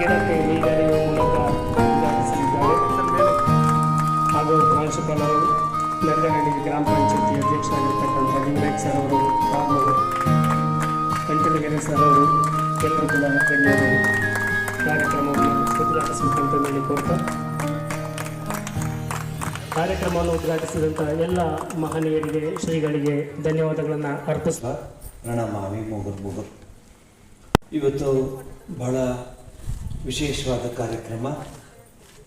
ಗಿಡಕ್ಕೆ ನೀರೆರೆಯುವ ಮೂಲಕ ಉದ್ಘಾಟಿಸಲಿದ್ದಾರೆ ಹಾಗೂ ಪ್ರಾಂಶುಪಾಲರು ನೆರಗನಹಳ್ಳಿ ಗ್ರಾಮ ಪಂಚಾಯತಿ ಅಧ್ಯಕ್ಷರಾಗಿರ್ತಕ್ಕಂಥ ವಿನಾಯಕ್ ಸರ್ ಅವರು ಹಾಗೂ ಕಂಚನಗೆರೆ ಸರ್ ಅವರು, ಎಲ್ಲರೂ ಕೂಡ ಗಣ್ಯರು ಕಾರ್ಯಕ್ರಮವನ್ನು ಉದ್ಘಾಟಿಸಬೇಕಂತ ಹೇಳಿ ಕೋರ್ತಾ. ಕಾರ್ಯಕ್ರಮವನ್ನು ಉದ್ಘಾಟಿಸಿದಂಥ ಎಲ್ಲ ಮಹನೀಯರಿಗೆ, ಶ್ರೀಗಳಿಗೆ ಧನ್ಯವಾದಗಳನ್ನು ಅರ್ಪಿಸ ಪ್ರಣಮಾಮಿ ಮುಗುರ್ ಮುಗುರ್ ಇವತ್ತು ಬಹಳ ವಿಶೇಷವಾದ ಕಾರ್ಯಕ್ರಮ.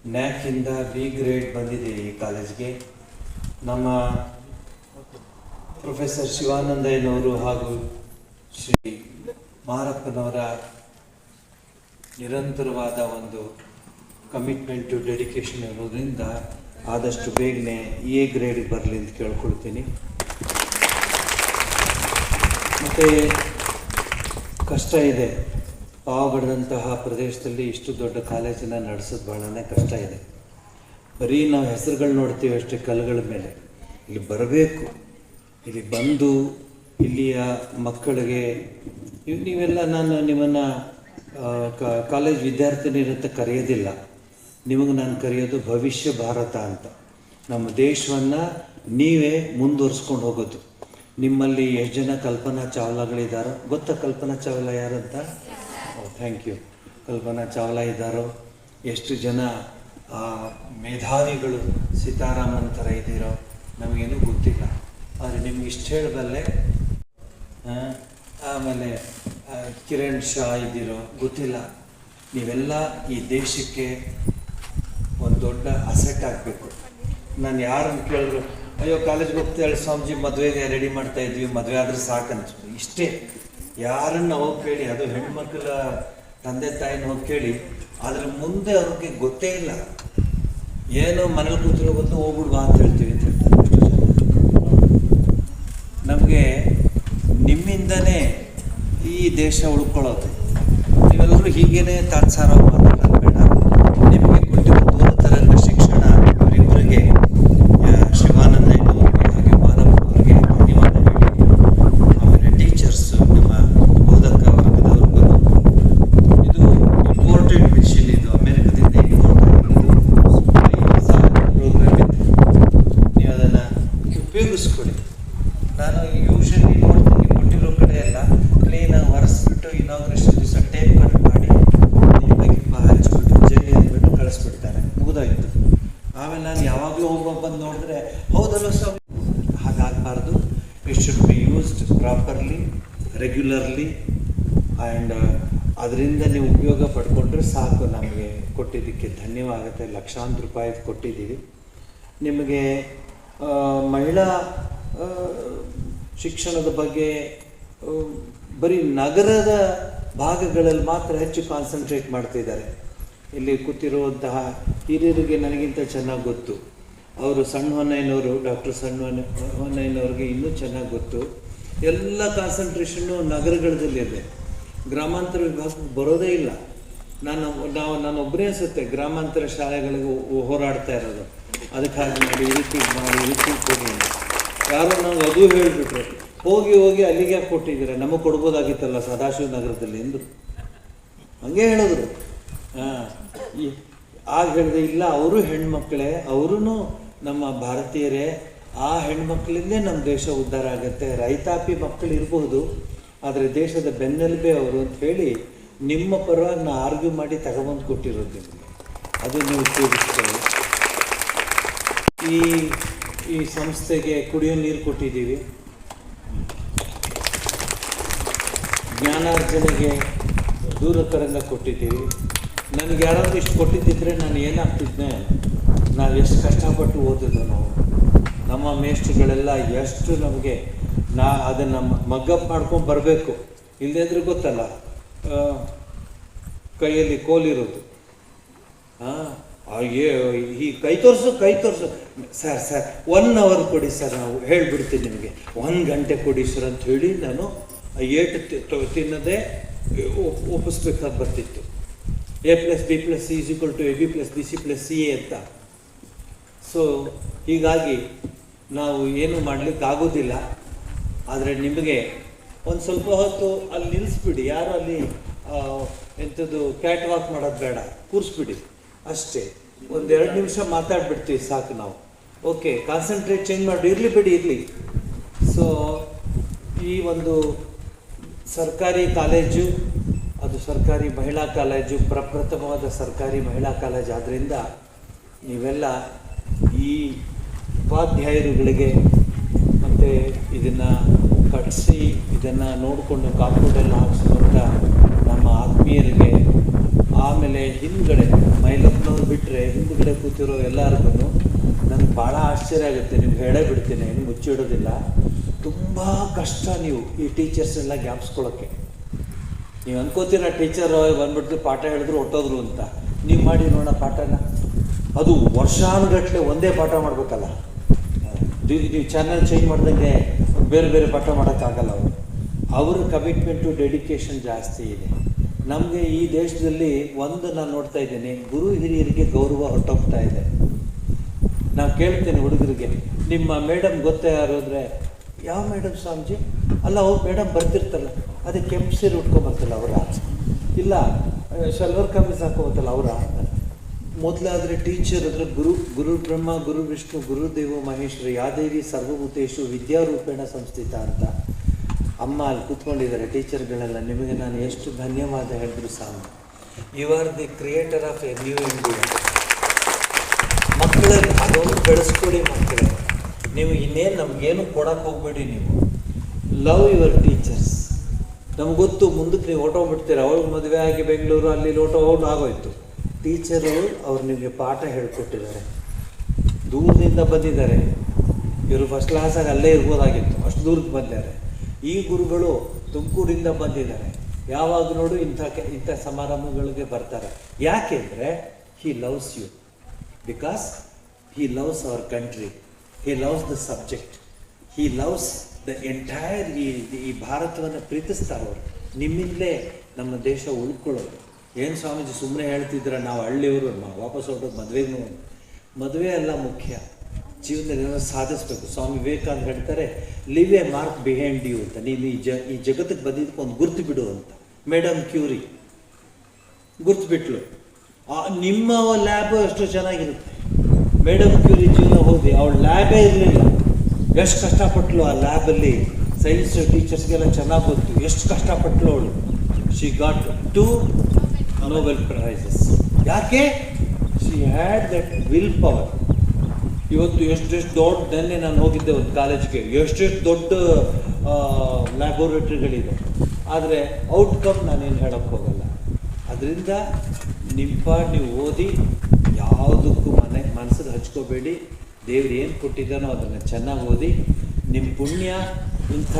ನ್ಯಾಕಿಂದ ಬಿ ಗ್ರೇಡ್ ಬಂದಿದೆ ಈ ಕಾಲೇಜ್ಗೆ. ನಮ್ಮ ಪ್ರೊಫೆಸರ್ ಶಿವಾನಂದಯ್ಯನವರು ಹಾಗೂ ಶ್ರೀ ಮಾರಪ್ಪನವರ ನಿರಂತರವಾದ ಒಂದು ಕಮಿಟ್ಮೆಂಟು ಡೆಡಿಕೇಶನ್ ಇರೋದ್ರಿಂದ ಆದಷ್ಟು ಬೇಗನೆ ಎ ಗ್ರೇಡ್ ಬರಲಿ ಅಂತ ಕೇಳ್ಕೊಳ್ತೀನಿ. ಮತ್ತು ಕಷ್ಟ ಇದೆ. ಪಾವಗಡದಂತಹ ಪ್ರದೇಶದಲ್ಲಿ ಇಷ್ಟು ದೊಡ್ಡ ಕಾಲೇಜನ್ನು ನಡೆಸೋದು ಭಾಳನೇ ಕಷ್ಟ ಇದೆ. ಬರೀ ನಾವು ಹೆಸರುಗಳು ನೋಡ್ತೀವಿ ಅಷ್ಟೇ ಕಲ್ಲುಗಳ ಮೇಲೆ. ಇಲ್ಲಿ ಬರಬೇಕು. ಇಲ್ಲಿ ಬಂದು ಇಲ್ಲಿಯ ಮಕ್ಕಳಿಗೆ ಇವು ನೀವೆಲ್ಲ ನಾನು ನಿಮ್ಮನ್ನು ಕಾಲೇಜ್ ವಿದ್ಯಾರ್ಥಿನಿರಂತ ಕರೆಯೋದಿಲ್ಲ. ನಿಮಗೆ ನಾನು ಕರೆಯೋದು ಭವಿಷ್ಯ ಭಾರತ ಅಂತ. ನಮ್ಮ ದೇಶವನ್ನು ನೀವೇ ಮುಂದುವರ್ಸ್ಕೊಂಡು ಹೋಗೋದು. ನಿಮ್ಮಲ್ಲಿ ಎಷ್ಟು ಜನ ಕಲ್ಪನಾ ಚಾವ್ಲಾಗಳಿದ್ದಾರೋ ಗೊತ್ತಾ ಕಲ್ಪನಾ ಚಾವ್ಲಾ ಯಾರಂತ? ಥ್ಯಾಂಕ್ ಯು ಕಲ್ಪನಾ ಚಾವ್ಲಾ ಇದ್ದಾರೋ? ಎಷ್ಟು ಜನ ಮೇಧಾವಿಗಳು ಸೀತಾರಾಮನ್ ಥರ ಇದ್ದೀರೋ? ನಮಗೇನು ಗೊತ್ತಿಲ್ಲ. ಆದರೆ ನಿಮ್ಗೆ ಇಷ್ಟು ಹೇಳಬಲ್ಲೆ ಆಮೇಲೆ ಕಿರಣ್ ಶಾ ಇದ್ದೀರೋ? ಗೊತ್ತಿಲ್ಲ. ನೀವೆಲ್ಲ ಈ ದೇಶಕ್ಕೆ ಒಂದು ದೊಡ್ಡ ಅಸೆಟ್ ಆಗಬೇಕು. ನಾನು ಯಾರನ್ನು ಕೇಳಿದ್ರು, ಅಯ್ಯೋ ಕಾಲೇಜ್ಗೆ ಹೋಗ್ತಾಳೆ ಸ್ವಾಮೀಜಿ ಮದುವೆಗೆ ರೆಡಿ ಮಾಡ್ತಾ ಇದ್ವಿ, ಮದುವೆ ಆದ್ರೆ ಸಾಕಂತ ಇಷ್ಟೇ. ಯಾರನ್ನು ಹೋಗಿ ಕೇಳಿ, ಅದು ಹೆಣ್ಮಕ್ಳ ತಂದೆ ತಾಯಿನ ಹೋಗಿ ಕೇಳಿ ಅದ್ರ ಮುಂದೆ ಅವ್ರಿಗೆ ಗೊತ್ತೇ ಇಲ್ಲ. ಏನೋ ಮನೇಲಿ ಕೂತಿರೋ ಗೊತ್ತು ಹೋಗ್ಬಿಡ್ವಾ ಅಂತ ಹೇಳ್ತೀವಿ ಅಂತ ನಮಗೆ ನಿಮ್ಮಿಂದನೇ ಈ ದೇಶ ಉಳ್ಕೊಳ್ಳೋದು. ನೀವೆಲ್ಲರೂ ಹೀಗೇನೆ ತಾತ್ಸಾರ ಮಾತಾಡೋದು ಬೇಡ ನಿಮಗೆ ಕೊಟ್ಟಿರೋ ದೂರ ತರಂಗ ಶಿಕ್ಷಣ ಇವರಿಬ್ಬರಿಗೆ ಶಿವಾನಂದಯ್ಯನವರಿಗೆ ಹಾಗೆ ಮಾನವರಿಗೆ ಧನ್ಯವಾದ ಹೇಳಿ ಆಮೇಲೆ ಟೀಚರ್ಸು ನಮ್ಮ ಬೋಧಕ ವರ್ಗದವ್ರಿಗೂ ಇದು ಇಂಪೋರ್ಟೆಡ್ ಮಿಷನ್ ಇದು ಅಮೆರಿಕದಿಂದ ಇಂಪೋರ್ಟ್ ಆಗಿರೋದು ಪ್ರೋಗ್ರಾಮ್ ಇದೆ ನೀವು ಅದನ್ನು ಉಪಯೋಗಿಸ್ಕೊಳ್ಳಿ ನಾನು ಯೂಶಲಿ ನೋಡ್ತೀನಿ ಕೊಟ್ಟಿರೋ ಕಡೆ ಎಲ್ಲ ಕ್ಲೀನಾಗಿ ಒರೆಸ್ಬಿಟ್ಟು ಇನಾಗ್ರೇಷನ್ ದಿವಸ ಟೇಪ್ ಕಟ್ ಮಾಡಿ ನಿಮಗೆ ಹಚ್ಬಿಟ್ಟು ಜಲ್ಲಿ ಅಂದ್ಬಿಟ್ಟು ಕಳಿಸ್ಬಿಡ್ತಾರೆ ಮುಗಿದೋಯ್ತು ಆಮೇಲೆ ನಾನು ಯಾವಾಗಲೂ ಹೋಗುವ ಬಂದು ನೋಡಿದ್ರೆ ಹೌದಲ್ಲ ಸ್ವಾಮಿ ಹಾಗಾಗಬಾರ್ದು it should be used properly regularly and ಉಪಯೋಗ ಪಡ್ಕೊಂಡ್ರೆ ಸಾಕು ನಮಗೆ ಕೊಟ್ಟಿದ್ದಕ್ಕೆ ಧನ್ಯವಾಗುತ್ತೆ ಲಕ್ಷಾಂತರ ರೂಪಾಯಿ ಕೊಟ್ಟಿದ್ದೀವಿ. ನಿಮಗೆ ಮಹಿಳಾ ಶಿಕ್ಷಣದ ಬಗ್ಗೆ ಬರೀ ನಗರದ ಭಾಗಗಳಲ್ಲಿ ಮಾತ್ರ ಹೆಚ್ಚು ಕಾನ್ಸಂಟ್ರೇಟ್ ಮಾಡ್ತಿದ್ದಾರೆ. ಇಲ್ಲಿ ಕೂತಿರುವಂತಹ ಹಿರಿಯರಿಗೆ ನನಗಿಂತ ಚೆನ್ನಾಗಿ ಗೊತ್ತು. ಅವರು ಸಣ್ಣ ಹೊನ್ನಯ್ಯನವರು ಡಾಕ್ಟರ್ ಸಣ್ಣ ಹೊನ್ನ ಹೊನ್ನಯ್ಯನವ್ರಿಗೆ ಇನ್ನೂ ಚೆನ್ನಾಗಿ ಗೊತ್ತು. ಎಲ್ಲ ಕಾನ್ಸಂಟ್ರೇಷನ್ನು ನಗರಗಳಲ್ಲಿ ಇದೆ ಗ್ರಾಮಾಂತರ ವಿಭಾಗಕ್ಕೆ ಬರೋದೇ ಇಲ್ಲ. ನಾನು ನಾವು ನಾನೊಬ್ಬರೇ ಅನಿಸುತ್ತೆ ಗ್ರಾಮಾಂತರ ಶಾಲೆಗಳಿಗೆ ಹೋರಾಡ್ತಾ ಇರೋದು. ಅದಕ್ಕಾಗಿ ಮಾಡಿ, ಈ ರೀತಿ ಮಾಡಿ, ಈ ರೀತಿ ಕೊಡಿ. ಯಾರೋ ನಾವು ಅದು ಹೇಳಿಬಿಟ್ರು. ಹೋಗಿ ಹೋಗಿ ಅಲ್ಲಿಗೆ ಕೊಟ್ಟಿದ್ದೀರಾ? ನಮಗೆ ಕೊಡ್ಬೋದಾಗಿತ್ತಲ್ಲ ಸದಾಶಿವ ನಗರದಲ್ಲಿ ಎಂದು. ಹಂಗೆ ಹೇಳಿದ್ರು. ಹಾಂ. ಆಗ ಹೇಳಿದೆ, ಇಲ್ಲ, ಅವರು ಹೆಣ್ಮಕ್ಳೇ ಅವರೂ ನಮ್ಮ ಭಾರತೀಯರೇ. ಆ ಹೆಣ್ಮಕ್ಳಿಂದೇ ನಮ್ಮ ದೇಶ ಉದ್ಧಾರ ಆಗುತ್ತೆ. ರೈತಾಪಿ ಮಕ್ಕಳು ಇರ್ಬೋದು ಆದರೆ ದೇಶದ ಬೆನ್ನೆಲುಬೆ ಅವರು ಅಂತ ಹೇಳಿ ನಿಮ್ಮ ಪರವಾಗಿ ನಾ ಆರ್ಗ್ಯೂ ಮಾಡಿ ತಗೊಬಂದು ಕೊಟ್ಟಿರೋದು ನಿಮಗೆ. ಅದು ನೀವು ಉಪಯೋಗಿಸ್ಕೊಳ್ಳಿ. ಈ ಈ ಸಂಸ್ಥೆಗೆ ಕುಡಿಯೋ ನೀರು ಕೊಟ್ಟಿದ್ದೀವಿ. ಜ್ಞಾನಾರ್ಜನೆಗೆ ದೂರ ತರಂಗ ಕೊಟ್ಟಿದ್ದೀವಿ. ನನಗೆ ಯಾರಾದರೂ ಇಷ್ಟು ಕೊಟ್ಟಿದ್ದಿದ್ರೆ ನಾನು ಏನಾಗ್ತಿದ್ದೆ? ನಾವು ಎಷ್ಟು ಕಷ್ಟಪಟ್ಟು ಓದಿದ್ದು ನಾವು. ನಮ್ಮ ಮೇಷ್ಟ್ರುಗಳೆಲ್ಲ ಎಷ್ಟು ನಮಗೆ ನಾ ಅದನ್ನು ಮಗ್ಗಪ್ ಮಾಡ್ಕೊಂಡು ಬರಬೇಕು. ಇಲ್ಲದಿದ್ರೆ ಗೊತ್ತಲ್ಲ. ಕೈಯಲ್ಲಿ ಕೋಲಿರೋದು ಹಾಂ ಅಯ್ಯೋ ಈ ಕೈ ತೋರಿಸು ಕೈ ತೋರಿಸು. ಸರ್ ಸರ್ ಒನ್ ಅವರ್ ಕೊಡಿ ಸರ್, ನಾವು ಹೇಳಿಬಿಡ್ತೀನಿ ನಿಮಗೆ. ಒಂದು ಗಂಟೆ ಕೊಡಿ ಸರ್ ಅಂತ ಹೇಳಿ ನಾನು ಏಟು ತಿನ್ನದೇ ಒಪ್ಪಿಸ್ಬೇಕಾಗಿ ಬರ್ತಿತ್ತು. A plus B plus C equal to A B plus B C plus C A ಅಂತ. ಸೊ ಹೀಗಾಗಿ ನಾವು ಏನು ಮಾಡಲಿಕ್ಕೆ ಆಗೋದಿಲ್ಲ ಆದರೆ ನಿಮಗೆ ಒಂದು ಸ್ವಲ್ಪ ಹೊತ್ತು ಅಲ್ಲಿ ನಿಲ್ಲಿಸ್ಬಿಡಿ ಯಾರು ಅಲ್ಲಿ ಎಂಥದ್ದು ಕ್ಯಾಟ್ ವಾಕ್ ಮಾಡೋದು ಬೇಡ, ಕೂರಿಸ್ಬಿಡಿ. ಅಷ್ಟೇ, ಒಂದು ಎರಡು ನಿಮಿಷ ಮಾತಾಡ್ಬಿಡ್ತೀವಿ ಸಾಕು ನಾವು. ಓಕೆ ಕಾನ್ಸಂಟ್ರೇಟ್ ಚೇಂಜ್ ಮಾಡಿ, ಇರಲಿ ಬಿಡಿ, ಇರಲಿ. ಸೊ ಈ ಒಂದು ಸರ್ಕಾರಿ ಕಾಲೇಜು, ಅದು ಸರ್ಕಾರಿ ಮಹಿಳಾ ಕಾಲೇಜು, ಪ್ರಪ್ರಥಮವಾದ ಸರ್ಕಾರಿ ಮಹಿಳಾ ಕಾಲೇಜ್ ಆದ್ದರಿಂದ ನೀವೆಲ್ಲ ಈ ಉಪಾಧ್ಯಾಯರುಗಳಿಗೆ ಮತ್ತು ಇದನ್ನು ಕಟ್ಟಿಸಿ ಇದನ್ನು ನೋಡಿಕೊಂಡು ಕಾಂಪೌಂಡೆಲ್ಲ ಹಾಕ್ಸಿದಂಥ ನಮ್ಮ ಆತ್ಮೀಯರಿಗೆ, ಆಮೇಲೆ ಹಿಂದ್ಗಡೆ ಮೈಲಪ್ಪನವ್ರು ಬಿಟ್ಟರೆ ಹಿಂದ್ಗಡೆ ಕೂತಿರೋ ಎಲ್ಲರಿಗೂ ನನಗೆ ಭಾಳ ಆಶ್ಚರ್ಯ ಆಗುತ್ತೆ. ನಿಮ್ಗೆ ಹೇಳೇ ಬಿಡ್ತೀನಿ ಏನು ಮುಚ್ಚಿಡೋದಿಲ್ಲ ತುಂಬ ಕಷ್ಟ ನೀವು ಈ ಟೀಚರ್ಸ್ ಎಲ್ಲ ಜ್ಞಾಪಿಸ್ಕೊಳ್ಳೋಕ್ಕೆ ನೀವು ಅನ್ಕೋತೀರ ಟೀಚರ್ ಬಂದ್ಬಿಟ್ಟು ಪಾಠ ಹೇಳಿದ್ರು ಹೊಟ್ಟೋದ್ರು ಅಂತ. ನೀವು ಮಾಡಿ ನೋಡೋಣ ಪಾಠನ. ಅದು ವರ್ಷಾನುಗಟ್ಟಲೆ ಒಂದೇ ಪಾಠ ಮಾಡಬೇಕಲ್ಲ. ನೀವು ಚಾನಲ್ ಚೇಂಜ್ ಮಾಡ್ದಂಗೆ ಬೇರೆ ಬೇರೆ ಪಾಠ ಮಾಡೋಕ್ಕಾಗಲ್ಲ ಅವರು. ಅವರ ಕಮಿಟ್ಮೆಂಟು ಡೆಡಿಕೇಶನ್ ಜಾಸ್ತಿ ಇದೆ. ನಮಗೆ ಈ ದೇಶದಲ್ಲಿ ಒಂದು ನಾನು ನೋಡ್ತಾ ಇದ್ದೀನಿ, ಗುರು ಹಿರಿಯರಿಗೆ ಗೌರವ ಹೊರಟೋಗ್ತಾ ಇದೆ. ನಾವು ಕೇಳ್ತೇನೆ ಹುಡುಗರಿಗೆ, ನಿಮ್ಮ ಮೇಡಮ್ ಗೊತ್ತೇ ಯಾರು ಅಂದರೆ, ಯಾವ ಮೇಡಮ್ ಸ್ವಾಮೀಜಿ? ಅಲ್ಲ, ಅವ್ರು ಮೇಡಮ್ ಬರ್ತಿರ್ತಲ್ಲ ಅದಕ್ಕೆ ಕೆಂಪು ಸೀರೆ ಉಟ್ಕೊಂಬರ್ತಲ್ಲ ಅವರ ಇಲ್ಲ ಶಲ್ವರ್ ಕಮೀಸ್ ಹಾಕೊಂಬತ್ತಲ್ಲ ಅವರ ಮೊದಲಾದರೆ ಟೀಚರ್ ಅಂದರೆ ಗುರು ಗುರು ಬ್ರಹ್ಮ, ಗುರು ವಿಷ್ಣು ಗುರುದೇವ ಮಹೇಶ್ವರ, ಯಾದೇವಿ, ಸರ್ವಭೂತೇಶು, ವಿದ್ಯಾರೂಪೇಣ ಸಂಸ್ಥಿತ ಅಂತ. ಅಮ್ಮ ಅಲ್ಲಿ ಕೂತ್ಕೊಂಡಿದ್ದಾರೆ ಟೀಚರ್ಗಳೆಲ್ಲ, ನಿಮಗೆ ನಾನು ಎಷ್ಟು ಧನ್ಯವಾದ ಹೇಳಿದ್ರು ಸಾಮ you are the creator of a new India ಮಕ್ಕಳಲ್ಲಿ ಅದೊಂದು ಬೆಳೆಸ್ಕೊಡಿ ಮಕ್ಕಳೇ. ನೀವು ಇನ್ನೇನು ನಮಗೇನು ಕೊಡೋಕೆ ಹೋಗ್ಬೇಡಿ ನೀವು. ಲವ್ ಯುವರ್ ಟೀಚರ್ಸ್ ನಮ್ಗೆ ಗೊತ್ತು, ಮುಂದಕ್ಕೆ ನೀವು ಹೊಟ್ಟೋಗ್ಬಿಡ್ತೀರ ಅವಳು ಮದುವೆ ಆಗಿ ಬೆಂಗಳೂರು, ಅಲ್ಲಿ ಓಟೋ ಹೋಗಿ ಆಗೋಯ್ತು. ಟೀಚರು ಅವ್ರು ನಿಮಗೆ ಪಾಠ ಹೇಳಿಕೊಟ್ಟಿದ್ದಾರೆ. ದೂರದಿಂದ ಬಂದಿದ್ದಾರೆ. ಇವರು ಫಸ್ಟ್ ಕ್ಲಾಸಾಗಿ ಅಲ್ಲೇ ಇರ್ಬೋದಾಗಿತ್ತು. ಅಷ್ಟು ದೂರಕ್ಕೆ ಬಂದಿದ್ದಾರೆ. ಈ ಗುರುಗಳು ತುಮಕೂರಿಂದ ಬಂದಿದ್ದಾರೆ. ಯಾವಾಗ ನೋಡು ಇಂಥ ಇಂಥ ಸಮಾರಂಭಗಳಿಗೆ ಬರ್ತಾರೆ. ಯಾಕೆಂದರೆ he loves you because he loves our country he loves the subject he loves the entire ಈ ಈ ಭಾರತವನ್ನು ಪ್ರೀತಿಸ್ತಾರೆ ಅವರು. ನಿಮ್ಮಿಂದಲೇ ನಮ್ಮ ದೇಶ ಉಳ್ಕೊಳ್ಳೋದು. ಏನು ಸ್ವಾಮೀಜಿ ಸುಮ್ಮನೆ ಹೇಳ್ತಿದ್ರೆ ನಾವು ಹಳ್ಳಿಯವರು ವಾಪಸ್ ಹೊರಟೋದು ಮದುವೆಗೂ ಮದುವೆ ಎಲ್ಲ ಮುಖ್ಯ. ಜೀವನದಲ್ಲಿ ಏನೋ ಸಾಧಿಸ್ಬೇಕು. ಸ್ವಾಮಿ ವಿವೇಕಾನಂದ ಹೇಳ್ತಾರೆ live a mark behind you ಅಂತ. ನೀನು ಈ ಜ, ಈ ಜಗತ್ತಿಗೆ ಬಂದಿದ್ದಕ್ಕೆ ಒಂದು ಗುರ್ತು ಬಿಡು ಅಂತ. Madam Curie. ಗುರ್ತು ಬಿಟ್ಲು. ನಿಮ್ಮ ಲ್ಯಾಬ್ ಅಷ್ಟು ಚೆನ್ನಾಗಿರುತ್ತೆ. ಮೇಡಮ್ ಕ್ಯೂರಿ ಜೀವನ ಹೋಗಿ, ಅವಳ ಲ್ಯಾಬೇ ಇರಲಿಲ್ಲ. ಎಷ್ಟು ಕಷ್ಟಪಟ್ಲು ಆ ಲ್ಯಾಬಲ್ಲಿ ಸೈನ್ಸ್ ಟೀಚರ್ಸ್ಗೆಲ್ಲ ಚೆನ್ನಾಗಿ ಗೊತ್ತು. ಎಷ್ಟು ಕಷ್ಟಪಟ್ಲು ಅವಳು. She got to Nobel prizes ಯಾಕೆ? She had that will power ಇವತ್ತು ಎಷ್ಟೆಷ್ಟು ದೊಡ್ಡ ನೆನ್ನೆ ನಾನು ಹೋಗಿದ್ದೆ ಒಂದು ಕಾಲೇಜ್ಗೆ, ಎಷ್ಟೆಷ್ಟು ದೊಡ್ಡ ಲ್ಯಾಬೋರೇಟ್ರಿಗಳಿದೆ ಆದರೆ ಔಟ್ಕಮ್ ನಾನೇನು ಹೇಳಕ್ಕೆ ಹೋಗಲ್ಲ. ಅದರಿಂದ ನಿಮ್ಮ ನೀವು ಓದಿ ಯಾವುದಕ್ಕೂ ಮನೆ ಮನಸ್ಸಿಗೆ ಹಚ್ಕೋಬೇಡಿ. ದೇವ್ರು ಏನು ಕೊಟ್ಟಿದ್ದಾನೋ ಅದನ್ನು ಚೆನ್ನಾಗಿ ಓದಿ. ನಿಮ್ಮ ಪುಣ್ಯ ಇಂಥ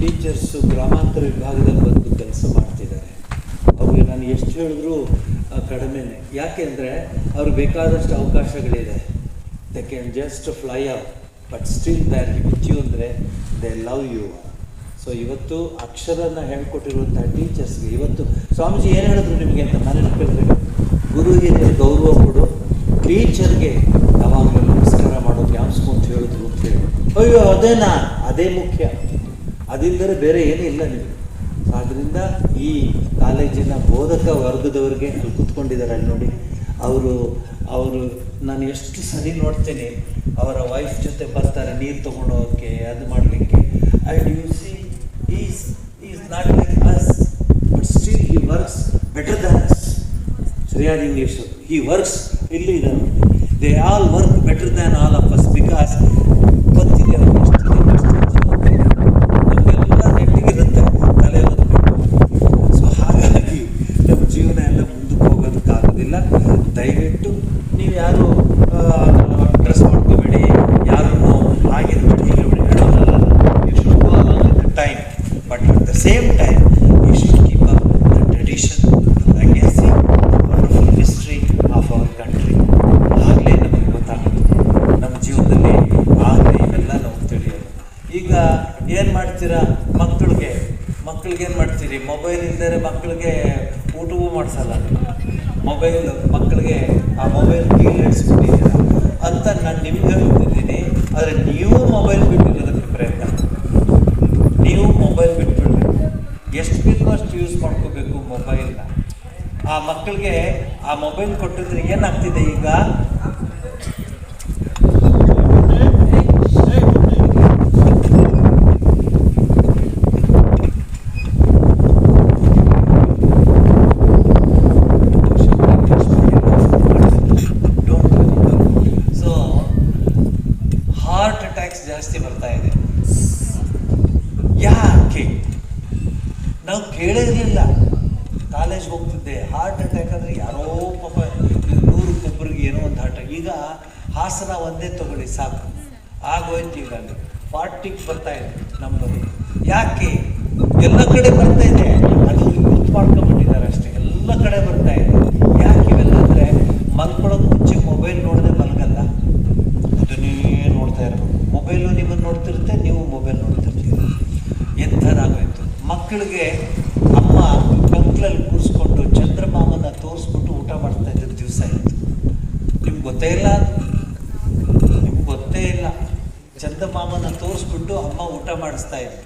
ಟೀಚರ್ಸು ಗ್ರಾಮಾಂತರ ವಿಭಾಗದಲ್ಲಿ ಬಂದು ಕೆಲಸ ಮಾಡ್ತಿದ್ದಾರೆ. ಅವ್ರಿಗೆ ನಾನು ಎಷ್ಟು ಹೇಳಿದ್ರೂ ಕಡಿಮೆ ಕಡಿಮೆನೆ. ಯಾಕೆಂದರೆ ಅವ್ರಿಗೆ ಬೇಕಾದಷ್ಟು ಅವಕಾಶಗಳಿದೆ. They can just fly up but still there with you ಅಂದರೆ ದೇ ಲವ್ ಯು ಸೊ ಇವತ್ತು ಅಕ್ಷರನ ಹೇಳ್ಕೊಟ್ಟಿರುವಂಥ ಟೀಚರ್ಸ್ಗೆ ಇವತ್ತು ಸ್ವಾಮೀಜಿ ಏನು ಹೇಳಿದ್ರು ನಿಮಗೆ ಅಂತ ನಾನು ಕೇಳಿದ್ರೆ ಗುರು ಹಿರಿಯರ ಗೌರವ ಕೊಡು. ಟೀಚರ್ಗೆ ಯಾವಾಗಲೂ ನಮಸ್ಕಾರ ಮಾಡೋ ಜ್ಞಾಪಿಸ್ಕೊ ಅಂತ ಹೇಳಿದ್ರು ಅಂತ ಹೇಳಿ. ಅಯ್ಯೋ, ಅದೇನಾ? ಅದೇ ಮುಖ್ಯ. ಅದಿಲ್ಲದರೆ ಬೇರೆ ಏನೂ ಇಲ್ಲ ನಿಮಗೆ. ಆದ್ದರಿಂದ ಈ ಕಾಲೇಜಿನ ಬೋಧಕ ವರ್ಗದವರಿಗೆ ಅಲ್ಲಿ ಕೂತ್ಕೊಂಡಿದ್ದಾರೆ ಅಲ್ಲಿ ನೋಡಿ. ಅವರು ಅವರು, ನಾನು ಎಷ್ಟು ಸರಿ ನೋಡ್ತೇನೆ, ಅವರ ವೈಫ್ ಜೊತೆ ಬರ್ತಾರೆ, ನೀರು ತೊಗೊಂಡೋಗಕ್ಕೆ ಅದು ಮಾಡಲಿಕ್ಕೆ. And you see is is not like us but still he works better than us ಸರಿಯಾದ ಇಂಗ್ಲೀಷ್ ಹಿ ವರ್ಕ್ಸ್ ಇಲ್ಲಿ ಇದೆ they all work better than all of us because ಗೊತ್ತಿದೆ ಅವ್ರಿಗೆ ಎಷ್ಟಿದೆ ಎಷ್ಟಿದೆ ನಮಗೆಲ್ಲ ನೆಟ್ಟಿಗಿರುತ್ತೆ ತಲೆ ಹೊತ್ಬಿಟ್ಟು ಸೊ ಹಾಗಾಗಿ ನಮ್ಮ ಜೀವನ ಎಲ್ಲ ಮುಂದಕ್ಕೆ ಹೋಗೋದಕ್ಕಾಗೋದಿಲ್ಲ ದಯವಿಟ್ಟು ನೀವು ಯಾರು ಡ್ರೆಸ್ ಮಾಡ್ಕೋಬೇಡಿ ಯಾರನ್ನು ಆಗಿರ್ಬಿಟ್ಟು ಹೀಗೆ ಹೇಳೋದಲ್ಲ you should go along with the time but at the same time you should keep up the tradition legacy wonderful history of our country ಆಗಲೇ ನಮಗೆ ಗೊತ್ತಾಗುತ್ತೆ ನಮ್ಮ ಜೀವನದಲ್ಲಿ ಆಗಲೇ ಇವೆಲ್ಲ ನಾವು ತಿಳಿಯೋದು ಈಗ ಏನು ಮಾಡ್ತೀರಾ ಮಕ್ಕಳಿಗೆ ಮಕ್ಕಳಿಗೆ ಏನು ಮಾಡ್ತೀರಿ ಮೊಬೈಲ್ ಇಲ್ದರೆ ಮಕ್ಕಳಿಗೆ ಊಟವೂ ಮಾಡಿಸಲ್ಲ ಮೊಬೈಲ್ ಮಕ್ಕಳಿಗೆ ಆ ಮೊಬೈಲ್ ಕೀಳು ಇಡಿಸ್ಬಿಟ್ಟಿದ್ದೀರ ಅಂತ ನಾನು ನಿಮ್ಗೆ ಹೇಳ್ತಿದ್ದೀನಿ ಆದರೆ ನೀವು ಮೊಬೈಲ್ ಬಿಟ್ಟಿರೋದಕ್ಕೆ ಪ್ರಯತ್ನ ನೀವು ಮೊಬೈಲ್ ಬಿಟ್ಬಿಡ್ಬೇಕು ಎಷ್ಟು ಬೇಕೋ ಅಷ್ಟು ಯೂಸ್ ಮಾಡ್ಕೋಬೇಕು ಮೊಬೈಲ್ ಆ ಮಕ್ಕಳಿಗೆ ಆ ಮೊಬೈಲ್ ಕೊಟ್ಟಿದ್ರೆ ಏನಾಗ್ತಿದೆ ಈಗ ಸೊ ಹಾರ್ಟ್ ಅಟ್ಯಾಕ್ಸ್ ಜಾಸ್ತಿ ಬರ್ತಾ ಇದೆ ಯಾಕೆ ನಾವು ಕೇಳಿರಲಿಲ್ಲ ಕಾಲೇಜ್ಗೆ ಹೋಗ್ತಿದ್ದೆ ಹಾರ್ಟ್ ಅಟ್ಯಾಕ್ ಅಂದರೆ ಯಾರೋ ಪಾಪ ನೂರಕ್ಕೊಬ್ಬರಿಗೆ ಏನೋ ಒಂದು ಹಾರ್ಟ್ ಈಗ ಹಾಸನ ಒಂದೇ ತಗೊಳ್ಳಿ ಸಾಕು ಆಗೋಯ್ತು ಈಗ ಫಾರ್ಟಿಗೆ ಬರ್ತಾ ಇದೆ ನಮ್ಮದು ಯಾಕೆ? ಎಲ್ಲ ಕಡೆ ಬರ್ತಾ ಇದೆ. ಅದು ಗುರ್ತು ಮಾಡ್ಕೊಂಡ್ಬಿಟ್ಟಿದ್ದಾರೆ ಅಷ್ಟೇ. ಎಲ್ಲ ಕಡೆ ಬರ್ತಾ ಇದೆ. ಯಾಕೆ ಇವೆಲ್ಲ ಅಂದರೆ ಮಲ್ಕೊಳ್ಳೋದು ಮುಂಚೆ ಮೊಬೈಲ್ ನೋಡದೆ ಮಲಗಲ್ಲ? ಅದನ್ನೇ ನೋಡ್ತಾ ಇರೋದು. ಮೊಬೈಲು ನಿಮ್ಮನ್ನು ನೋಡ್ತಿರುತ್ತೆ, ನೀವು ಮೊಬೈಲ್ ನೋಡ್ತಿರ್ತೀರಿ. ಎಂಥದ್ದಾಗೋಯ್ತು? ಮಕ್ಕಳಿಗೆ ಅಮ್ಮ ಕಂಕ್ಲಲ್ಲಿ ಕೂರಿಸ್ಕೊಂಡು ಚಂದ್ರಮಾಮನ ತೋರಿಸ್ಬಿಟ್ಟು ಊಟ ಮಾಡ್ತಾ ಇದ್ದ ದಿವಸ ಇತ್ತು ನಿಮ್ಗೆ ಗೊತ್ತೇ ಇಲ್ಲ ನಿಮ್ಗೆ ಗೊತ್ತೇ ಇಲ್ಲ ಚಂದಮಾಮನ ತೋರಿಸ್ಬಿಟ್ಟು ಅಮ್ಮ ಊಟ ಮಾಡಿಸ್ತಾ ಇದ್ರು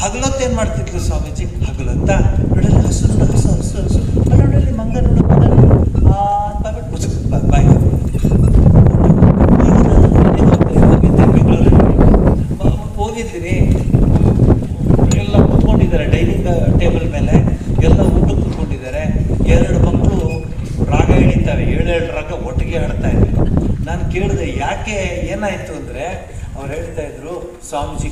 ಹಗಲೊತ್ತು ಏನು ಮಾಡ್ತಿದ್ಲು ಸ್ವಾಮೀಜಿ? ಹಗಲೊತ್ತ? ನೋಡಲ್ಲಿ ಹಸು ನೋಡು ಹಸು ಹಸು ಹಸು ನೋಡಲ್ಲಿ ಮಂಗ ನೋಡು ಮಂಗ ನೋಡು. ಆ ಅಂತ ಬಿಟ್ಟು ಮುಚ್ಚು. ಬಾಯ್ ಈಗ ನಾನು ಮನೆಗೆ ಹೋಗಿದ್ದೆ ಬೆಂಗಳೂರಲ್ಲಿ ಮ- ಹೋಗಿದ್ದೀರಿ. ಎಲ್ಲ ಕೂತ್ಕೊಂಡಿದ್ದಾರೆ, ಡೈನಿಂಗ್ ಟೇಬಲ್ ಮೇಲೆ. ಎಲ್ಲ ಊಟ ಕೂತ್ಕೊಂಡಿದ್ದಾರೆ. ಎರಡು ಮಕ್ಕಳು ರಾಗ ಹಿಡಿತವೆ ಏಳೇಳು ರಾಗ ಒಟ್ಟಿಗೆ ಹಾಡ್ತಾ ಇದ್ದಾರೆ. ನಾನು ಕೇಳಿದೆ, ಯಾಕೆ ಏನಾಯಿತು ಅಂದರೆ, ಅವ್ರು ಹೇಳ್ತಾ ಇದ್ರು, ಸ್ವಾಮೀಜಿ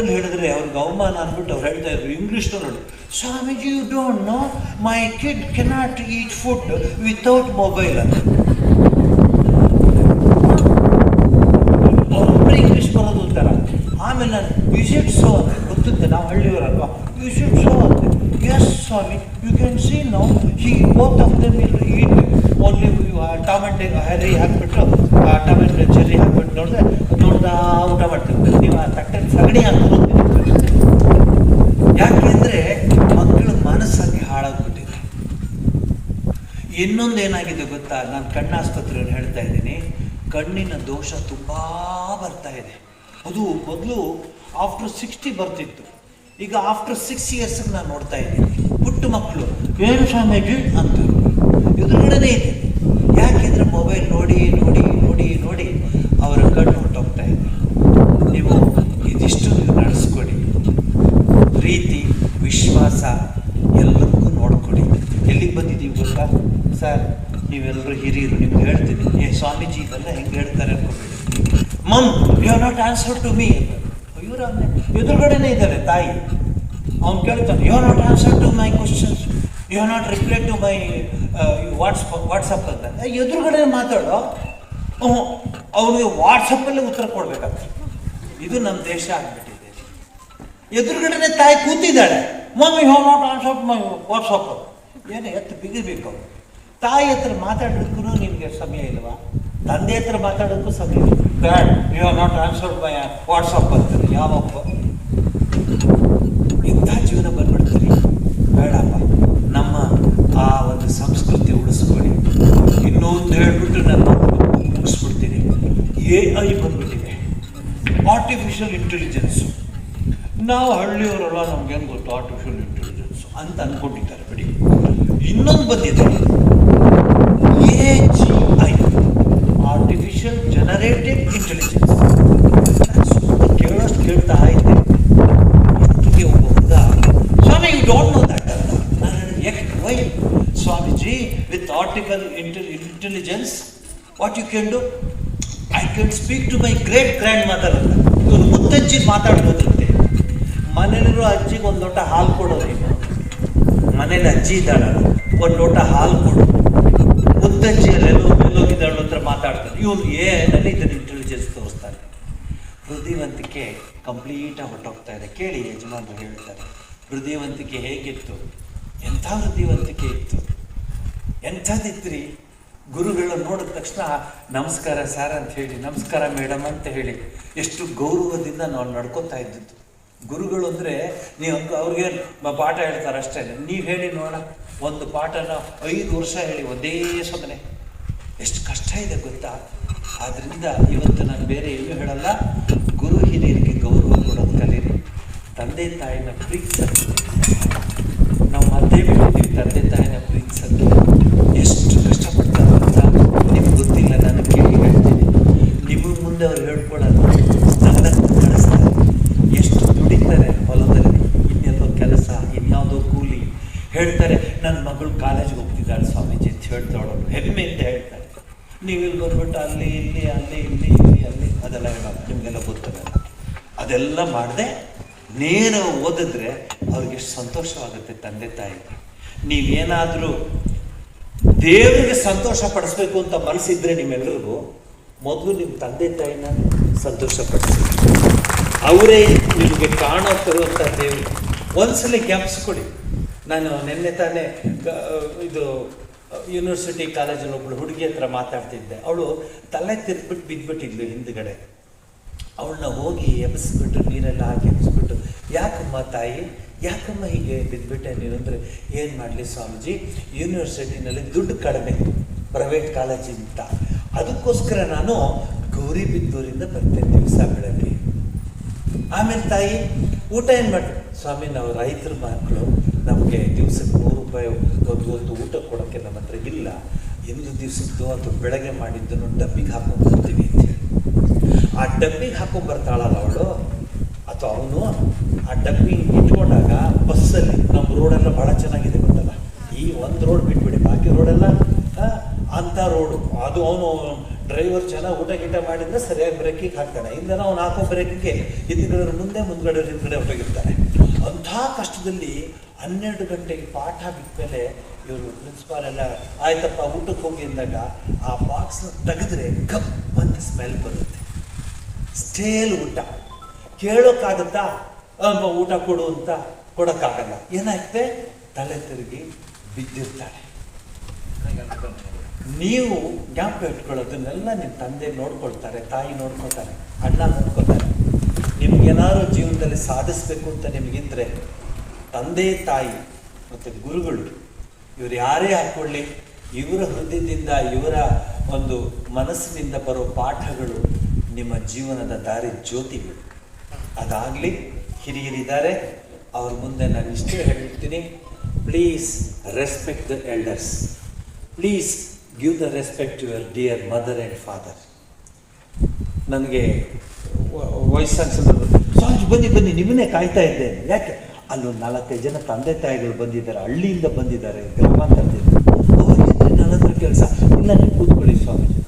ಅವ್ರು ಹೇಳಿದ್ರೆ ಅವ್ರಿಗೆ ಅವಮಾನ ಅಂದ್ಬಿಟ್ಟು ಅವ್ರು ಹೇಳ್ತಾ ಇದ್ರು ಇಂಗ್ಲೀಷ್ನಲ್ಲಿ ಹೇಳಿ Swamiji you don't know my kid cannot eat food without mobile ಅಂತ ಒಬ್ಬರೇ ಇಂಗ್ಲೀಷ್ ಬರೋದು ಅಂತಾರ ಆಮೇಲೆ ನಾನು ಶುಡ್ ಶೋ ಅಂತೆ ಗೊತ್ತಿದ್ದೆ ನಾವು ಹಳ್ಳಿಯವರಲ್ವಾ? ಶುಡ್ ಶೋ ಅಂತೆ yes Swami. You can see no he both of them will eat only tomato ಹರಿ ಹಾಕ್ಬಿಟ್ಟು ಟೊಮೆಟೊ ಚೆರ್ರಿ ಹಾಕ್ಬಿಟ್ಟು ನೋಡಿದ್ರೆ, ನೋಡ್ದಾ ಊಟ ಮಾಡ್ತಿರ್ತಾರೆ ನೀವು ಆ ತಕ್ಕ ಸಗಣಿ ಹಾಕೋದು ಮಕ್ಕಳ ಹಾಳಾಗ್ಬಿಟ್ಟಿದೆ. ಇನ್ನೊಂದು ಏನಾಗಿದೆ ಗೊತ್ತಾ? ನಾನು ಕಣ್ಣಾಸ್ಪತ್ರೆಯನ್ನು ಹೇಳ್ತಾ ಇದ್ದೀನಿ. ಕಣ್ಣಿನ ದೋಷ ತುಂಬ ಬರ್ತಾ ಇದೆ. ಅದು ಮೊದಲು ಆಫ್ಟರ್ ಸಿಕ್ಸ್ಟಿ ಬರ್ತಿತ್ತು. ಈಗ ಆಫ್ಟರ್ ಸಿಕ್ಸ್ ಇಯರ್ಸ್ಗೆ ನಾನು ನೋಡ್ತಾ ಇದ್ದೀನಿ. ಪುಟ್ಟ ಮಕ್ಕಳು, ಏನು ಸ್ವಾಮೀಜಿ? ಅಂತ ಎದುರುಗಡೆನೇ ಇದೆ ಯಾಕೆಂದರೆ ಮೊಬೈಲ್ ನೋಡಿ ನೋಡಿ ನೋಡಿ ನೋಡಿ ಅವರ ಕಣ್ಣು ಹೊಟ್ಟೋಗ್ತಾ ಇದೆ ನೀವು ಇದಿಷ್ಟು ನೀವು ನಡೆಸ್ಕೊಡಿ ಪ್ರೀತಿ ವಿಶ್ವಾಸ ಎಲ್ಲಕ್ಕೂ ನೋಡ್ಕೊಡಿ ಎಲ್ಲಿಗೆ ಬಂದಿದ್ದೀವಿ ಗೊತ್ತಾ ಸರ್ ನೀವೆಲ್ಲರೂ ಹಿರಿಯರು ನಿಮ್ಗೆ ಹೇಳ್ತೀನಿ ಏ ಸ್ವಾಮೀಜಿ ಇದೆಲ್ಲ ಹೆಂಗೆ ಹೇಳ್ತಾರೆ ಅನ್ಕೋಬೇಡಿ ಮಮ್ ಆನ್ಸರ್ ಟು ಮೀ ಅಂತ ಇವರು ಅವನೇ ಎದುರುಗಡೆನೇ ಇದ್ದಾರೆ ತಾಯಿ. ಅವ್ನು ಕೇಳ್ತಾನೆ you not answer to my questions you not reply to my WhatsApp WhatsApp ಅಂತ. ಎದುರುಗಡೆ ಮಾತಾಡೋ. ಅವನಿಗೆ ವಾಟ್ಸಪ್ಪಲ್ಲಿ ಉತ್ತರ ಕೊಡಬೇಕಾಗ್ತದೆ. ಇದು ನಮ್ಮ ದೇಶ ಆಗಿಬಿಟ್ಟಿದೆ. ಎದುರುಗಡೆನೆ ತಾಯಿ ಕೂತಿದ್ದಾಳೆ. Mummy you not answer my WhatsApp ಏನು, ಎತ್ತು ಬಿಗಿಬೇಕು ತಾಯಿ ಹತ್ರ ಮಾತಾಡೋದಕ್ಕೂ ನಿಮಗೆ ಸಮಯ ಇಲ್ವಾ? ತಂದೆ ಹತ್ರ ಮಾತಾಡೋಕ್ಕೂ ಇಲ್ಲ. Dad you are not answered by WhatsApp ಅಂತಾರೆ ಯಾವಪ್ಪ ಇಂಥ ಜೀವನ ಬಂದ್ಬಿಡ್ತಾರೆ ಬೇಡಪ್ಪ. ನಮ್ಮ ಆ ಒಂದು ಸಂಸ್ಕೃತಿ ಉಳಿಸ್ಕೊಳ್ಳಿ. ಇನ್ನೊಂದು ಹೇಳ್ಬಿಟ್ಟು ನಾನು ಮುಗಿಸ್ಬಿಡ್ತೀನಿ. ಎ ಐ ಬಂದ್ಬಿಟ್ಟಿದೆ. ಆರ್ಟಿಫಿಷಿಯಲ್ ಇಂಟೆಲಿಜೆನ್ಸು ನಾವು ಹಳ್ಳಿಯವರೆಲ್ಲ ನಮ್ಗೇನು ಗೊತ್ತು ಆರ್ಟಿಫಿಷಿಯಲ್ ಇಂಟೆಲಿಜೆನ್ಸ್ ಅಂತ ಅಂದ್ಕೊಂಡಿದ್ದಾರೆ ಬಿಡಿ. ಇನ್ನೊಂದು ಬಂದಿದೆ A G I artificial generated intelligence ಕೇಳೋಷ್ಟು ಕೇಳ್ತಾ ಇದ್ದೆ ಎತ್ತಿಗೆ ಒಬ್ಬ ಹುಡುಗ ಸ್ವಾಮಿ ಯು ಡೋಂಟ್ ನೋ ದಟ್ ನಾನು ಎಕ್ Y Swamiji with article intel intelligence you can speak to my great grand mother ಅಂತ ಇವರು ಮುತ್ತಜ್ಜಿ ಮಾತಾಡ್ಬೋದಂತೆ. ಮನೇಲಿರೋ ಅಜ್ಜಿಗೆ ಒಂದು ಲೋಟ ಹಾಲು ಕೊಡೋದು ಮನೇಲಿ ಅಜ್ಜಿ ಇದ್ದಾಳ. ಒಂದು ಲೋಟ ಹಾಲು ಕೊಡು. ಮುತ್ತಜ್ಜಿಯಲ್ಲೆಲ್ಲೋ ಎಲ್ಲೋ ಎಲ್ಲೋಗಿದ್ದಾಳ ಹತ್ರ ಮಾತಾಡ್ತಾರೆ. ಇವನು ಏನಲ್ಲಿ ಇದನ್ನು ಇಂಟೆಲಿಜೆನ್ಸ್ ತೋರಿಸ್ತಾರೆ. ಹೃದಯವಂತಿಕೆ ಕಂಪ್ಲೀಟಾಗಿ ಹೊಟ್ಟೋಗ್ತಾ ಇದೆ. ಕೇಳಿ ಯಜಮಾನರು ಹೇಳ್ತಾರೆ. ಹೃದಯವಂತಿಕೆ ಹೇಗಿತ್ತು? ಎಂಥ ಹೃದಯವಂತಿಕೆ ಇತ್ತು? ಎಂಥದ್ದಿತ್ರಿ? ಗುರುಗಳು ನೋಡಿದ ತಕ್ಷಣ, ನಮಸ್ಕಾರ ಸರ್ ಅಂತ ಹೇಳಿ, ನಮಸ್ಕಾರ ಮೇಡಮ್ ಅಂತ ಹೇಳಿ, ಎಷ್ಟು ಗೌರವದಿಂದ ನಾವು ನಡ್ಕೋತಾ ಇದ್ದದ್ದು. ಗುರುಗಳು ಅಂದರೆ ನೀವು ಅವ್ರಿಗೆ ಪಾಠ ಹೇಳ್ತಾರೆ ಅಷ್ಟೇ, ನೀವು ಹೇಳಿ ನೋಡೋಣ ಒಂದು ಪಾಠನ ಐದು ವರ್ಷ ಹೇಳಿ, ಒಂದೇ ಸೊದನೆ ಎಷ್ಟು ಕಷ್ಟ ಇದೆ ಗೊತ್ತಾ? ಆದ್ದರಿಂದ ಇವತ್ತು ನಾನು ಬೇರೆ ಏನು ಹೇಳಲ್ಲ, ಗುರು ಹಿರಿಯರಿಗೆ ಗೌರವ ಕೊಡೋದು ಕಲೀರಿ. ತಂದೆ ತಾಯಿನ ಪ್ರೀತಿಸೋದು ನಾವು ಮತ್ತೆ ಬಿಟ್ಟಿದ್ದೀವಿ ತಂದೆ ತಾಯಿನ ಪ್ರೀತಿಸೋದು ಎಷ್ಟು ಕಷ್ಟಪಡ್ತಾರೆ ಅಂತ ನಿಮ್ಗೆ ಗೊತ್ತಿಲ್ಲ ನಾನು ಕೇಳಿ ಹೇಳ್ತೀನಿ ನಿಮಗೆ ಮುಂದೆ ಅವ್ರು ಹೇಳ್ಕೊಳ್ಳಲ್ಲ ನಗನಕ್ಕೆ ಕಳಿಸ್ತಾರೆ ಎಷ್ಟು ದುಡಿತಾರೆ ಹೊಲದಲ್ಲಿ ಇನ್ನೆಲ್ಲೋ ಕೆಲಸ ಇನ್ಯಾವುದೋ ಕೂಲಿ ಹೇಳ್ತಾರೆ ನನ್ನ ಮಗಳು ಕಾಲೇಜ್ಗೆ ಹೋಗ್ತಿದ್ದಾಳೆ ಸ್ವಾಮೀಜಿ ಅಂತ ಹೇಳ್ತಾಳೋಳು ಹೆಮ್ಮೆಯಿಂದ ಹೇಳ್ತಾರೆ ನೀವು ಇಲ್ಲಿ ಬಂದ್ಬಿಟ್ಟು ಅಲ್ಲಿ ಇಲ್ಲಿ ಅಲ್ಲಿ ಇಲ್ಲಿ ಇಲ್ಲಿ ಅಲ್ಲಿ ಅದೆಲ್ಲ ಹೇಳೋದು ನಿಮಗೆಲ್ಲ ಗೊತ್ತಿರಲ್ಲ ಅದೆಲ್ಲ ಮಾಡದೆ ನೇರ ಓದಿದ್ರೆ ಅವ್ರಿಗೆ ಸಂತೋಷವಾಗುತ್ತೆ ತಂದೆ ತಾಯಿಗೆ ನೀವೇನಾದರೂ ದೇವರಿಗೆ ಸಂತೋಷ ಪಡಿಸ್ಬೇಕು ಅಂತ ಮನಸ್ಸಿದ್ರೆ ನಿಮ್ಮೆಲ್ಲರಿಗೂ ಮೊದಲು ನಿಮ್ಮ ತಂದೆ ತಾಯಿನ ಸಂತೋಷ ಪಡಿಸಿ ಅವರೇ ನಿಮಗೆ ಕಾಣೋ ತರುವಂಥ ದೇವರು. ಒಂದ್ಸಲ ಜ್ಞಾಪಿಸ್ಕೊಡಿ ನಾನು ನಿನ್ನೆ ತಾನೇ ಇದು ಯೂನಿವರ್ಸಿಟಿ ಕಾಲೇಜಲ್ಲಿ ಒಬ್ಬಳು ಹುಡುಗಿ ಹತ್ರ ಮಾತಾಡ್ತಿದ್ದೆ. ಅವಳು ತಲೆ ತಿರ್ಬಿಟ್ಟು ಬಿದ್ದುಬಿಟ್ಟಿದ್ಲು ಹಿಂದ್ಗಡೆ. ಅವಳನ್ನ ಹೋಗಿ ಎಬ್ಬಿಸ್ಬಿಟ್ಟು, ನೀರೆಲ್ಲ ಹಾಕಿ ಎಬ್ಬಿಸ್ಬಿಟ್ಟು, ಯಾಕಮ್ಮ ತಾಯಿ, ಯಾಕಮ್ಮ ಹೀಗೆ ಬಿದ್ದುಬಿಟ್ಟೆ ನೀನು? ಅಂದರೆ, ಏನು ಮಾಡಲಿ ಸ್ವಾಮೀಜಿ, ಯೂನಿವರ್ಸಿಟಿನಲ್ಲಿ ದುಡ್ಡು ಕಡಿಮೆ, ಪ್ರೈವೇಟ್ ಕಾಲೇಜಿಂದ ಅದಕ್ಕೋಸ್ಕರ ನಾನು ಗೌರಿಬಿದ್ದೂರಿಂದ ಬರ್ತೇನೆ ದಿವಸ ಬೆಳಗ್ಗೆ. ಆಮೇಲೆ ತಾಯಿ, ಊಟ ಏನು ಮಾಡಿ ಸ್ವಾಮಿ, ನಾವು ರೈತರ ಮಕ್ಕಳು, ನಮಗೆ ದಿವ್ಸಕ್ಕೆ ನೂರು ರೂಪಾಯಿ ಒಂದು ಊಟ ಕೊಡೋಕ್ಕೆ ನಮ್ಮ ಹತ್ರ ಇಲ್ಲ. ಎಂದು ದಿವಸದ್ದು ಅಥವಾ ಬೆಳಗ್ಗೆ ಮಾಡಿದ್ದನ್ನು ಡಬ್ಬಿಗೆ ಹಾಕೊಂಡು ಬರ್ತೀವಿ ಡಬ್ಬಿಗೆ ಹಾಕೊಂಡು ಬರ್ತಾಳಲ್ಲ ಅವಳು. ಅಥವಾ ಅವನು ಆ ಡಬ್ಬಿ ಇಟ್ಕೊಂಡಾಗ ಬಸ್ಸಲ್ಲಿ ನಮ್ಮ ರೋಡೆಲ್ಲ ಭಾಳ ಚೆನ್ನಾಗಿದೆ ಗೊತ್ತಲ್ಲ? ಈ ಒಂದು ರೋಡ್ ಬಿಟ್ಬಿಡಿ, ಬಾಕಿ ರೋಡೆಲ್ಲ ಅಂಥ ರೋಡು ಅದು ಅವನು ಡ್ರೈವರ್ ಚೆನ್ನಾಗಿ ಊಟ ಗೀಟ ಮಾಡಿದ್ರೆ ಸರಿಯಾಗಿ ಬ್ರೇಕಿಗೆ ಹಾಕ್ತಾನೆ. ಇಲ್ಲದ ಅವ್ನು ಹಾಕೋ ಬ್ರೇಕಿಗೆ ಹಿಂದ್ಗಡೆ ಮುಂದೆ ಮುಂದ್ಗಡೆ ಹಿಂದ್ಗಡೆ ಹೋಗಿರ್ತಾನೆ ಅಂಥ ಕಷ್ಟದಲ್ಲಿ ಹನ್ನೆರಡು ಗಂಟೆಗೆ ಪಾಠ ಬಿಟ್ಮೇಲೆ ಇವರು ಪ್ರಿನ್ಸಿಪಾಲ್ ಎಲ್ಲ, ಆಯ್ತಪ್ಪ ಊಟಕ್ಕೆ ಹೋಗಿ ಅಂದಾಗ ಆ ಬಾಕ್ಸ್ ತೆಗೆದ್ರೆ ಕಪ್ ಅಂತ ಸ್ಮೆಲ್ ಬರುತ್ತೆ. ಸ್ಟೇಲ್ ಊಟ ಕೇಳೋಕ್ಕಾಗತ್ತಾ ಅಮ್ಮ ಊಟ ಕೊಡು ಅಂತ ಕೊಡೋಕ್ಕಾಗಲ್ಲ. ಏನಾಗ್ತದೆ ತಲೆ ತಿರುಗಿ ಬಿದ್ದಿರ್ತಾಳೆ. ನೀವು ಜ್ಞಾಪಕ ಇಟ್ಕೊಳ್ಳೋದನ್ನೆಲ್ಲ ನಿಮ್ಮ ತಂದೆ ನೋಡ್ಕೊಳ್ತಾರೆ, ತಾಯಿ ನೋಡ್ಕೊಳ್ತಾರೆ, ಅಣ್ಣ ನೋಡ್ಕೊಳ್ತಾರೆ. ನಿಮ್ಗೇನಾದ್ರು ಜೀವನದಲ್ಲಿ ಸಾಧಿಸ್ಬೇಕು ಅಂತ ನಿಮಗಿದ್ರೆ ತಂದೆ, ತಾಯಿ ಮತ್ತು ಗುರುಗಳು, ಇವರು ಯಾರೇ ಹಾಕ್ಕೊಳ್ಳಿ ಇವರ ಹೃದಯದಿಂದ, ಇವರ ಒಂದು ಮನಸ್ಸಿನಿಂದ ಬರೋ ಪಾಠಗಳು ನಿಮ್ಮ ಜೀವನದ ದಾರಿ ಜ್ಯೋತಿಗಳು ಅದಾಗಲಿ ಹಿರಿಯರಿದ್ದಾರೆ, ಅವ್ರ ಮುಂದೆ ನಾನು ಇಷ್ಟೇ ಹೇಳ್ತೀನಿ. Please respect the elders please give the respect your dear mother and father ನನಗೆ ವಯಸ್ಸಾಗ್ಸೋದು ಸಾಂಜ್, ಬನ್ನಿ ಬನ್ನಿ, ನಿಮ್ಮನ್ನೇ ಕಾಯ್ತಾ ಇದ್ದೇನೆ ಯಾಕೆ? ಅಲ್ಲೊಂದು ನಾಲ್ಕೈದು ಜನ ತಂದೆ ತಾಯಿಗಳು ಬಂದಿದ್ದಾರೆ, ಹಳ್ಳಿಯಿಂದ ಬಂದಿದ್ದಾರೆ, ಗ್ರಾಮಾಂತರದಿಂದ. ಅವರಿಗೆ ನನ್ನ ಹತ್ರ ಕೆಲಸ. ಇಲ್ಲ ಕೂತ್ಕೊಳ್ಳಿ ಸ್ವಾಮೀಜಿ.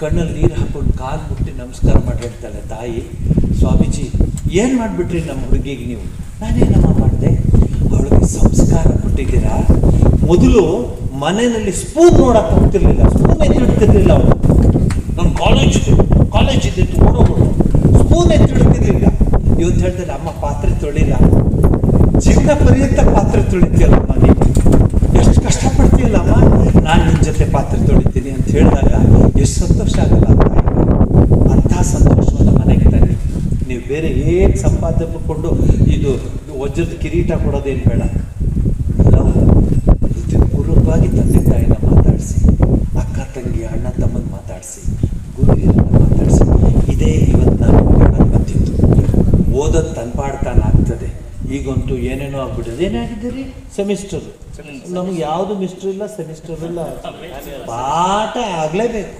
ಕಣ್ಣಲ್ಲಿ ನೀರು ಹಾಕೊಂಡು ಕಾಲು ಮುಟ್ಟಿ ನಮಸ್ಕಾರ ಮಾಡಿ ಹೇಳ್ತಾಳೆ ತಾಯಿ. ಸ್ವಾಮೀಜಿ, ಏನು ಮಾಡಿಬಿಟ್ರಿ ನಮ್ಮ ಹುಡುಗಿಗೆ ನೀವು? ನಾನೇನಮ್ಮ ಮಾಡಿದೆ? ಅವಳಿಗೆ ಸಂಸ್ಕಾರ ಕೊಟ್ಟಿದ್ದೀರಾ? ಮೊದಲು ಮನೆಯಲ್ಲಿ ಸ್ಪೂನ್ ನೋಡಕ್ಕೆ ಹೋಗ್ತಿರ್ಲಿಲ್ಲ ಸ್ಪೂನ್ ಎತ್ತಿಡ್ತಿರ್ಲಿಲ್ಲ ಅವಳು. ನಮ್ಮ ಕಾಲೇಜ್ ಕಾಲೇಜ್ ಇದ್ದಿತ್ತು ಓಡೋಗ್ಬಿಡು ಸ್ಪೂನ್ ಎತ್ತಿಡ್ತಿರ್ಲಿಲ್ಲ ಇವತ್ತು ಹೇಳ್ತಾರೆ, ಅಮ್ಮ, ಪಾತ್ರೆ ತೊಳಿಲ್ಲ. ಜೀವನ ಪರ್ಯಂತ ಪಾತ್ರೆ ತೊಳಿತೀಯಲ್ಲಮ್ಮ ನೀನು. ಎಷ್ಟು ಕಷ್ಟಪಡ್ತೀಯಲ್ಲಮ್ಮ? ನಾನು ನಿನ್ನ ಜೊತೆ ಪಾತ್ರೆ ತೊಳಿತೀನಿ ಅಂತ ಹೇಳಿದಾಗ ಎಷ್ಟು ಸಂತೋಷ ಆಗಲ್ಲ ಅಂತಹ ಸಂತೋಷವನ್ನು ಮನೆಗೆ ತನ್ನಿ ನೀವು ಬೇರೆ ಏನು ಸಂಪಾದನೆ ಮಾಡಿಕೊಂಡು ಇದು ವಜ್ರದ ಕಿರೀಟ ಕೊಡೋದೇನು ಬೇಡ. ನಾವು ಪೂರ್ವಕವಾಗಿ ತಂದೆ ತಾಯಿನ ಮಾತಾಡಿಸಿ ಅಕ್ಕ ತಂಗಿ ಅಣ್ಣ ತಮ್ಮನ ಮಾತಾಡಿಸಿ ಗುರು ಹಿರಿಯರನ್ನ ಮಾತಾಡಿಸಿ ಇದೇ ಇವತ್ತು ನಾನು ಹೇಳೋದು ಬಂದಿತ್ತು ಓದೋದು ತನ್ಪಾಡ್ತಾನೆ ಆಗ್ತದೆ. ಈಗಂತೂ ಏನೇನೋ ಆಗ್ಬಿಟ್ಟಿದೆ. ಏನಾಗಿದ್ದೀರಿ ಸೆಮಿಸ್ಟರ್. ನಮ್ಗೆ ಯಾವುದು ಮಿಸ್ಟರ್ ಇಲ್ಲ ಸೆಮಿಸ್ಟರ್ ಇಲ್ಲ. ಪಾಠ ಆಗಲೇಬೇಕು.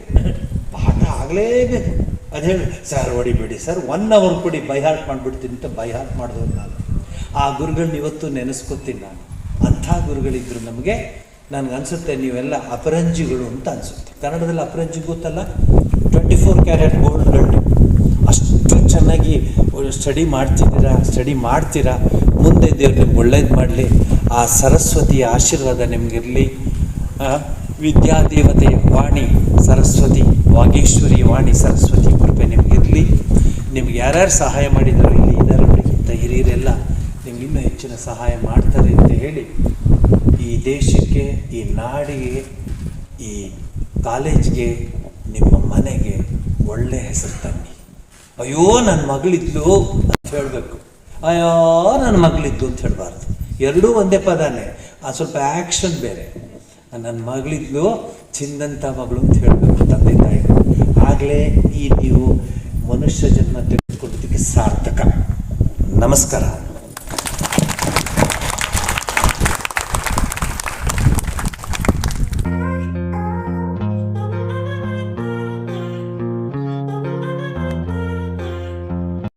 ಆಗಲೇಬೇಕು ಅದು ಹೇಳಿ, ಸರ್ ಹೊಡಿಬೇಡಿ ಸರ್ ಒನ್ ಅವರ್ ಕೊಡಿ ಬೈ ಹಾರ್ಟ್ ಮಾಡಿಬಿಡ್ತೀನಿ ಅಂತ ಬೈ ಹಾರ್ಟ್ ಮಾಡಿದವ್ರು ನಾನು. ಆ ಗುರುಗಳನ್ನ ಇವತ್ತು ನೆನೆಸ್ಕೊತೀನಿ ನಾನು. ಅಂಥ ಗುರುಗಳಿದ್ರು ನಮಗೆ, ನನಗೆ ಅನಿಸುತ್ತೆ ನೀವೆಲ್ಲ ಅಪರಂಜಿಗಳು ಅಂತ ಅನಿಸುತ್ತೆ. ಕನ್ನಡದಲ್ಲಿ ಅಪರಂಜಿ ಗೊತ್ತಲ್ಲ? ಟ್ವೆಂಟಿ ಫೋರ್ ಕ್ಯಾರೆಟ್ ಗೋಲ್ಡ್ಗಳು ಅಷ್ಟು ಚೆನ್ನಾಗಿ ಸ್ಟಡಿ ಮಾಡ್ತಿದ್ದೀರಾ ಸ್ಟಡಿ ಮಾಡ್ತೀರಾ? ಮುಂದೆ ದೇವ್ರು ನಿಮ್ಗೆ ಒಳ್ಳೇದು ಮಾಡಲಿ. ಆ ಸರಸ್ವತಿಯ ಆಶೀರ್ವಾದ ನಿಮಗಿರಲಿ. ವಿದ್ಯಾದೇವತೆಯ ವಾಣಿ, ಸರಸ್ವತಿ. ವಾಗೇಶ್ವರಿ ವಾಣಿ ಸರಸ್ವತಿ ಕೃಪೆ ನಿಮಗಿರಲಿ ನಿಮ್ಗೆ ಯಾರ್ಯಾರು ಸಹಾಯ ಮಾಡಿದಾರೋ ಇಲ್ಲಿ ಇದರವರಿಗಿಂತ ಹಿರಿಯರೆಲ್ಲ ನಿಮ್ಗೆ ಇನ್ನೂ ಹೆಚ್ಚಿನ ಸಹಾಯ ಮಾಡ್ತಾರೆ ಅಂತ ಹೇಳಿ ಈ ದೇಶಕ್ಕೆ, ಈ ನಾಡಿಗೆ, ಈ ಕಾಲೇಜ್ಗೆ, ನಿಮ್ಮ ಮನೆಗೆ ಒಳ್ಳೆ ಹೆಸರು ತನ್ನಿ. ಅಯ್ಯೋ ನನ್ನ ಮಗಳಿದ್ಲು ಅಂತ ಹೇಳಬೇಕು. ಅಯ್ಯೋ ನನ್ನ ಮಗಳಿದ್ದು ಅಂತ ಹೇಳಬಾರ್ದು. ಎರಡೂ ಒಂದೇ ಪದಾನೇ. ಆ ಸ್ವಲ್ಪ ಆ್ಯಕ್ಷನ್ ಬೇರೆ. ನನ್ನ ಮಗಳಿದ್ಲು ಚಿಂದಂಥ ಮಗಳು ಅಂತ ಹೇಳಬೇಕು. ತಂದೆ ತಾಯಿ ಆಗಲೇ ಈ ನೀವು ಮನುಷ್ಯ ಜನ್ಮ ತೆಗೆದುಕೊಳ್ಳೋದಕ್ಕೆ ಸಾರ್ಥಕ. ನಮಸ್ಕಾರ.